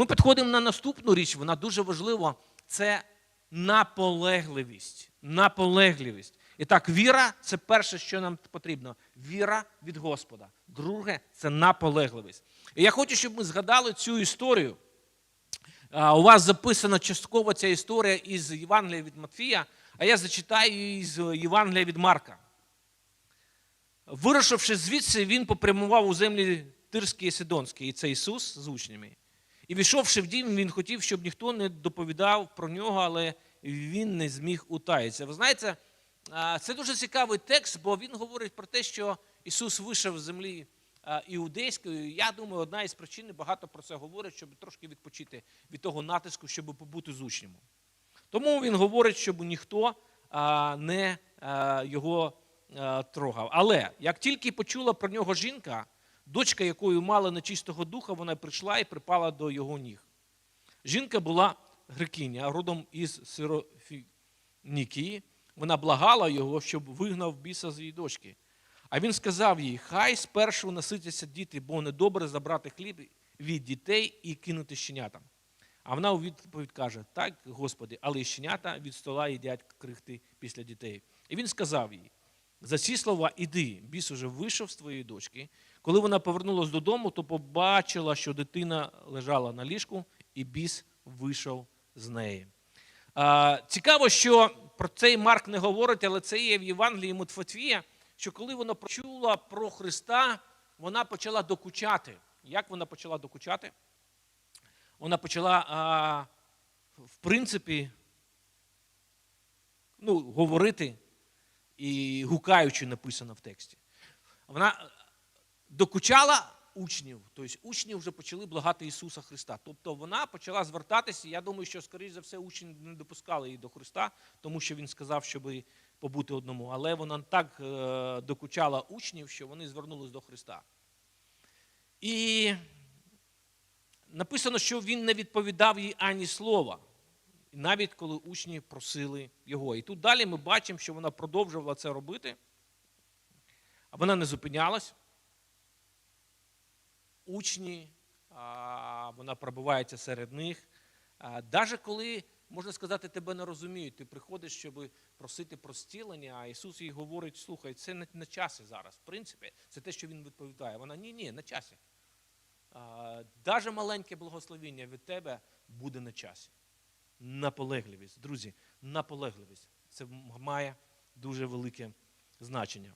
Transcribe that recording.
Ми підходимо на наступну річ, вона дуже важлива. Це наполегливість. Наполегливість. І так, віра це перше, що нам потрібно. Віра від Господа. Друге це наполегливість. І я хочу, щоб ми згадали цю історію. У вас записана частково ця історія із Євангелія від Матфія, а я зачитаю її з Євангелія від Марка. Вирушивши звідси, він попрямував у землі Тирські і Сидонські, і це Ісус з учнями. І війшовши в дім, він хотів, щоб ніхто не доповідав про нього, але він не зміг утаїтися. Ви знаєте, це дуже цікавий текст, бо він говорить про те, що Ісус вийшов з землі іудейської. Я думаю, одна із причин багато про це говорить, щоб трошки відпочити від того натиску, щоб побути з учнями. Тому він говорить, щоб ніхто не його трогав. Але як тільки почула про нього жінка, дочка якою мала нечистого духа, вона прийшла і припала до його ніг. Жінка була грекиня, родом із Сирофінікії. Вона благала його, щоб вигнав біса з її дочки. А він сказав їй: Хай спершу наситяться діти, бо недобре забрати хліб від дітей і кинути щенятам. А вона у відповідь каже: Так, Господи, але щенята від стола їдять крихти після дітей. І він сказав їй: за ці слова іди, біс уже вийшов з твоєї дочки. Коли вона повернулася додому, то побачила, що дитина лежала на ліжку, і біс вийшов з неї. Цікаво, що про цей Марк не говорить, але це є в Євангелії Матфатвія, що коли вона почула про Христа, вона почала докучати. Як вона почала докучати? Вона почала, в принципі, ну, говорити і гукаючи написано в тексті. Вона докучала учнів, тобто учні вже почали благати Ісуса Христа. Тобто вона почала звертатися. Я думаю, що, скоріш за все, учні не допускали її до Христа, тому що він сказав, щоб побути одному. Але вона так е, докучала учнів, що вони звернулись до Христа. І написано, що він не відповідав їй ані слова, навіть коли учні просили його. І тут далі ми бачимо, що вона продовжувала це робити, а вона не зупинялась. Учні, вона пробивається серед них. Навіть коли, можна сказати, тебе не розуміють, ти приходиш, щоб просити про зцілення, а Ісус їй говорить: слухай, це не на часі зараз. В принципі, це те, що Він відповідає. Вона ні, ні, на часі. Навіть маленьке благословіння від тебе буде на часі. Наполегливість, друзі, наполегливість. Це має дуже велике значення.